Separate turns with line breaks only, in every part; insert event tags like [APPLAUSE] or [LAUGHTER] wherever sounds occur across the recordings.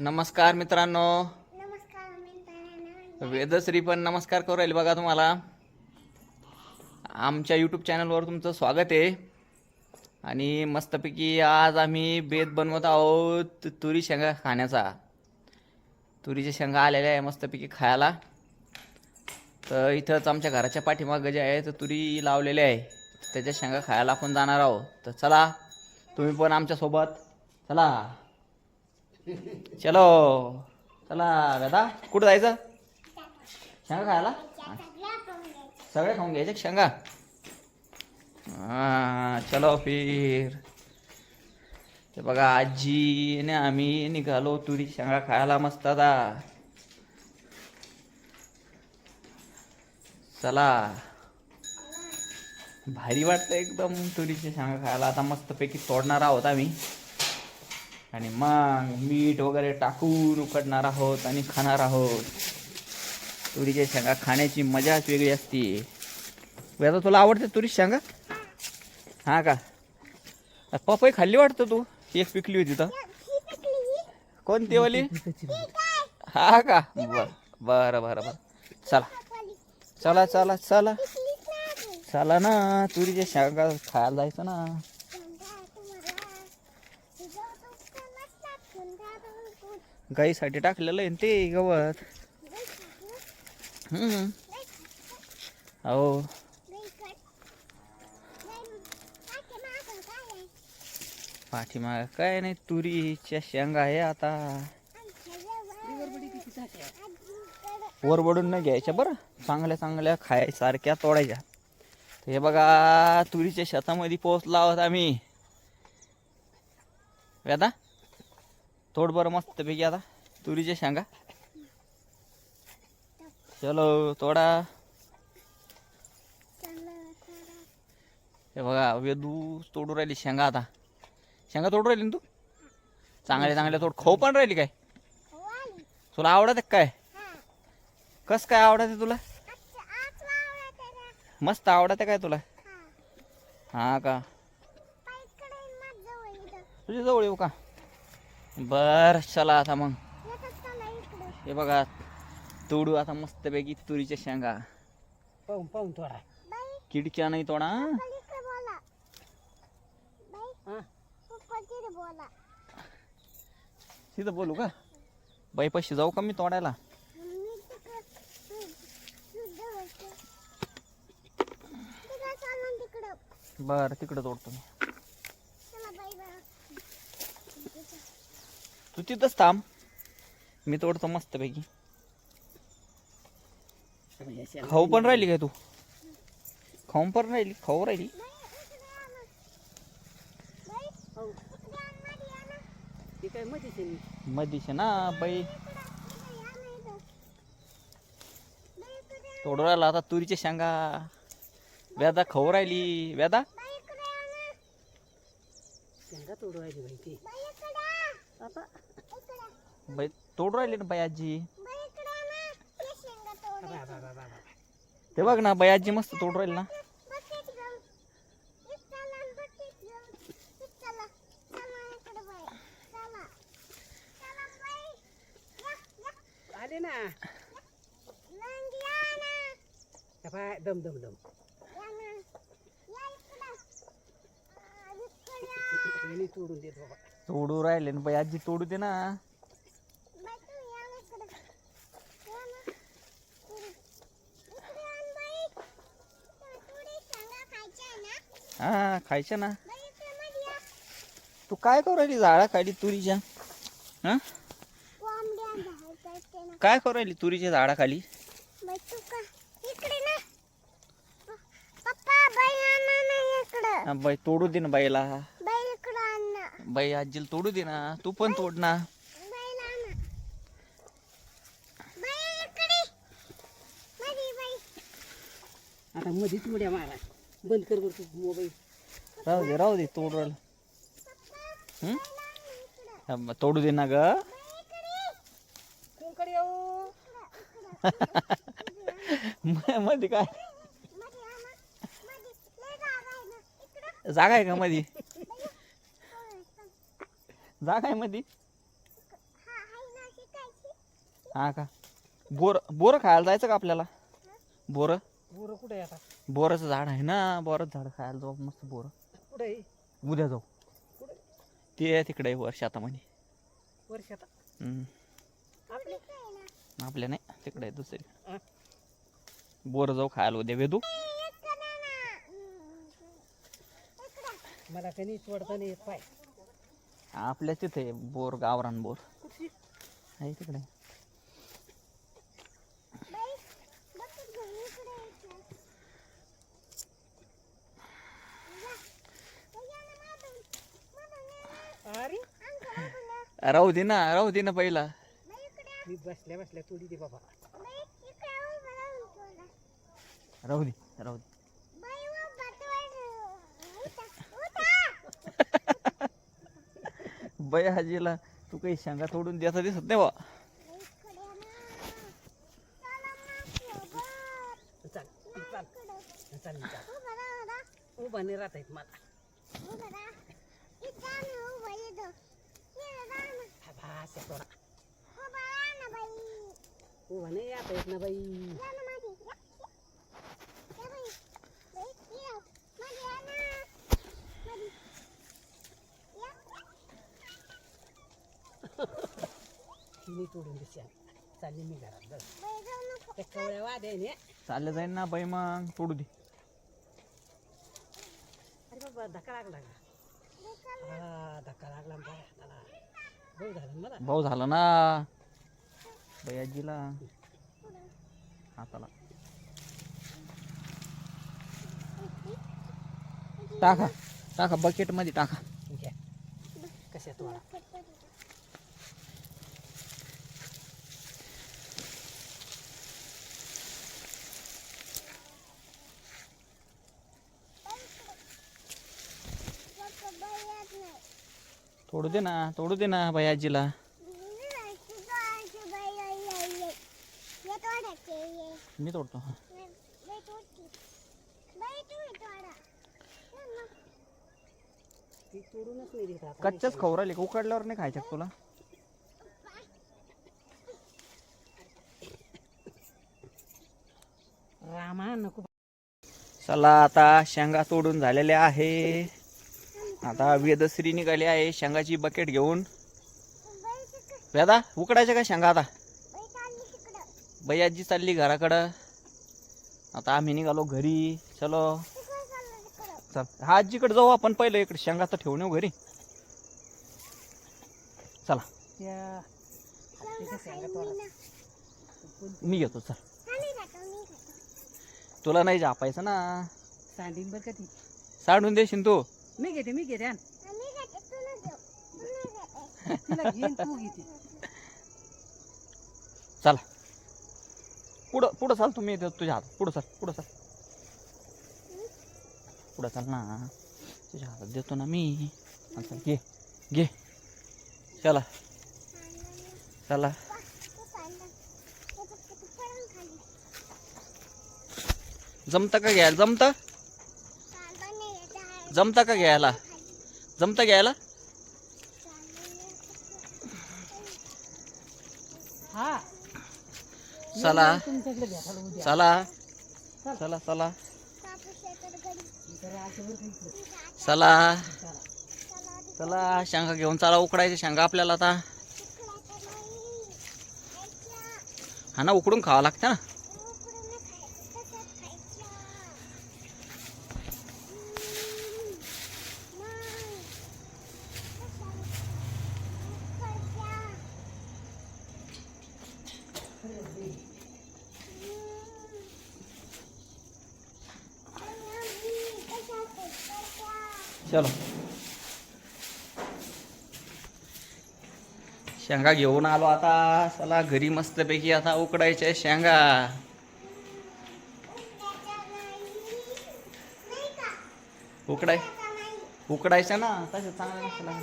नमस्कार मित्रांनो. वेदश्री पण नमस्कार करू राहील बघा तुम्हाला. आमच्या यूट्यूब चॅनलवर तुमचं स्वागत आहे. आणि मस्तपैकी आज आम्ही बेत बनवत आहोत तुरी शेंगा खाण्याचा. तुरीच्या शेंगा आलेल्या आहे मस्तपैकी खायला. तर इथंच आमच्या घराच्या पाठीमागं जे आहे तर तुरी लावलेले आहे. त्याच्या शेंगा खायला आपण जाणार आहोत. तर चला तुम्ही पण आमच्यासोबत चला. चलो चला दादा. कुठं जायचं? शेंगा खायला? सगळे खाऊन घ्यायचे शेंगा? हा, चलो फिर. ते बघा आजीने आम्ही निघालो तुरी शेंगा खायला मस्त आता. चला. भारी वाटतं एकदम तुरीच्या शेंगा खायला. आता मस्तपैकी तोडणार आहोत आम्ही. आणि मग मीठ वगैरे टाकून उकडणार आहोत आणि खाणार आहोत. तुरीच्या शेंगा खाण्याची मजाच वेगळी असते. वेदा तुला आवडते तुरी शेंगा? हा का? पपई खाल्ली वाटतं तू? एक पिकली होती तर. कोणती वाली?
हा
का? बर बरं बरं बरं. चला. चला चला चला. चला ना तुरीच्या शेंगा खायला जायचं ना. गाईसाठी टाकलेलं आहे ना ते गवत. हो
काय
पाठीमाग काय नाही तुरीच्या शेंगा आहे आता.
आमच्या
वरबडून नाही घ्यायच्या बरं. चांगल्या चांगल्या खायसारख्या तोडायच्या. तर हे बघा तुरीच्या शेतामध्ये पोहोचला आहोत आम्ही. वेदा तोड बरं मस्तपैकी आता तुरीच्या शेंगा. चलो तोडा. हे बघा वेदू तोडू राहिली शेंगा आता. शेंगा तोडू राहिली ना तू? चांगल्या चांगल्या तोड. खाऊ पण राहिली काय? तुला आवडत काय? कस काय आवडते तुला? मस्त आवडते काय तुला?
हा.
का? तुझ्या जवळ येऊ का? बर चला आता मग. हे बघा तोडू आता मस्तपैकी तुरीच्या शेंगा.
पाहून पाहून थोडा
बाई,
किडक्या नाही तोडा.
हा.
तिथे बोला.
का? बाई पैसे जाऊ का मी तोडायला. बर तिकडं तोडतो मी. तू तिथंच थांब. मी तोडतो मस्तपैकी. खाऊ पण राहिली काय तू? खाऊन पण राहिली खाऊ राहिली.
बाई, ना. बाई,
मधीच ना बाई तोडू राहिला आता तुरीच्या शेंगा. व्यादा खाऊ राहिली व्यादा.
शेंगा तोडू राहिली बाई
तोडू राहिली ना बाई आजी.
ना. ते
बघ ना बाई आजी मस्त तोडू राहिली ना.
बकेट घेऊन. इथं चला आणि बकेट घेऊन. इथं चला. चला इकडे बाई. चला. चला बाई. या, या.
आले ना
मग या ना.
त्या पाय दम दम दम
या ना. या इकडं. आ, इकडे या.
यांनी तोडून देत बाबा.
तोडू राहिले ना बाई आजी तोडू दे ना. हा खायच्या ना. तू काय करू राहिली झाडा खाली तुरीच्या? हा. काय करू राहिली तुरीच्या झाडाखाली
बाई, तू का? इकडे ना. प- पप्पा बाई आणा ना इकडं.
बाई तोडू दे ना बाईला.
बाई
आजीला तोडू दे ना. तू पण तोड ना.
आता मध्येच उड्या मारा. बंद कर बरं तू मोबाईल
राहू दे राहू दे तोडू राहिलं हं? हा, मग तोडू दे ना ग.
येऊ [LAUGHS]
म- मध्ये काय?
जागा आहे
का
चल.
जागा आहे मध्ये
हा
का? बोर बोरं खायला जायचं का आपल्याला? बोरं?
बोरं कुठे आता?
बोराचं झाड आहे ना बोराचं झाड खायला जाऊ मस्त बोरं.
कुठे
उद्या जाऊ. ते तिकडे वर शेतामध्ये
वर्ष आता.
हम्म.
आपले?
आपल्या नाही तिकडे दुसरी. बोरं जाऊ खायला उद्या वेदू.
मला कधी तोडता नाही येत पाय.
आपल्या तिथे बोर गावरान बोर. आहे तिकडे. राहू दे ना राहू दे ना पहिला.
बाई इकडे.
मी बसल्या बसल्या तोडी दे बाबा.
राहू दे राहू दे
बाई उभा तोड. उठा. उठा.
बाई आजीला तू काही शेंगा तोडून द्यायचा दिसत नाही बा
बाई इकडे ना. चला माझ्यासोबत.
चाल चाल
इकडे.
चाल चाल
उभं राहा ना.
उभा नाही राहता येत मला
उभं राहा. इथं आम्ही उभं येतो. इथं राहा ना.
हा भास तोडा
उभं राहा ना बाई.
उभा नाही आता येत ना बाई
या ना माझी. या. या. या बाई. बाई, या. माझी या ना. माझी. या.
तिने तोडून दिसे चालली मी घरात
जाऊ नको.
त्या कवळ्या वाद आहे ने.
चाललं जाईन ना बाई मग तोडू दे.
अरे बाबा धक्का लागला का. हा धक्का लागला बघ झालं ना मला.
भाऊ झाला ना. बाई आजीला. हाताला. टाका टाका बकेटमध्ये टाका.
घ्या. कशा तोडा
फक्त बाई येत नाही.
तोडू दे ना तोडू दे ना बाई आजीला. मी तोडतो. कच्च्याच खाऊ राहिले उकडल्यावर नाही खायच्या तुला?
रामा नको.
चला आता शेंगा तोडून झालेल्या आहे. आता वेदश्री निघाली आहे शेंगाची बकेट घेऊन. वेदा उकडायच्या का शेंगा आता
बाई.
बाई आजी चालली घराकडं आता आम्ही निघालो घरी चलो. चल हा आजीकडे जाऊ आपण पहिलं इकडे शेंगा तर ठेवून येऊ घरी चला.
मी
घेतो चल. तुला नाही जापायचं ना
सांडीन बरं का ती
सांडून देशील तू
मी घेते मी घेते आण. तिला घेईन तू
चला पुढं पुढं चाल तुम्ही येतो तुझ्या हातात पुढं चाल पुढं चाल पुढं चाल ना तुझ्या हातात देतो ना मी हा, चल घे घे चला चला. जमतं का घ्यायला जमतं. जमतं का घ्यायला. जमतं घ्यायला.
हा
चला चला चला चला. चला
चला.
शेंगा घेऊन चला उकडायचे शेंगा आपल्याला आता. हा ना उकडून खावं लागतं ना
उकडून नाही खायचं, तसंच खायच्या. हम्म. नाही. कशाला? उकडच्या.
चलो। शेंगा घेऊन आलो आता. चला घरी मस्तपैकी आता उकडायच्या शेंगा. उकडाय उकडायच्या ना तसे
चांगलं नसला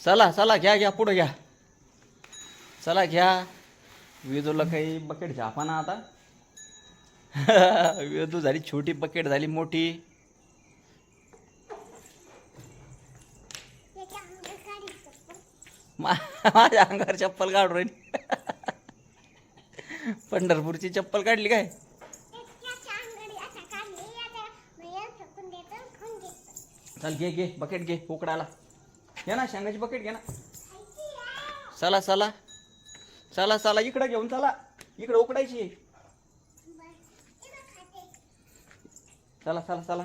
चला चला घ्या घ्या पुढे घ्या. चला घ्या. वेदूला काही बकेट झापा ना आता. [LAUGHS] वेदू झाली छोटी बकेट झाली मोठी. [LAUGHS] माझ्या अंगावर चप्पल काढू राहील. [LAUGHS] पंढरपूरची चप्पल काढली काय? चल घे घे बकेट घे उकडाला घे ना शेंगाची बकेट घे ना. चला चला. चला चला इकडं घेऊन चला. इकडं उकडायची. चला चला चला.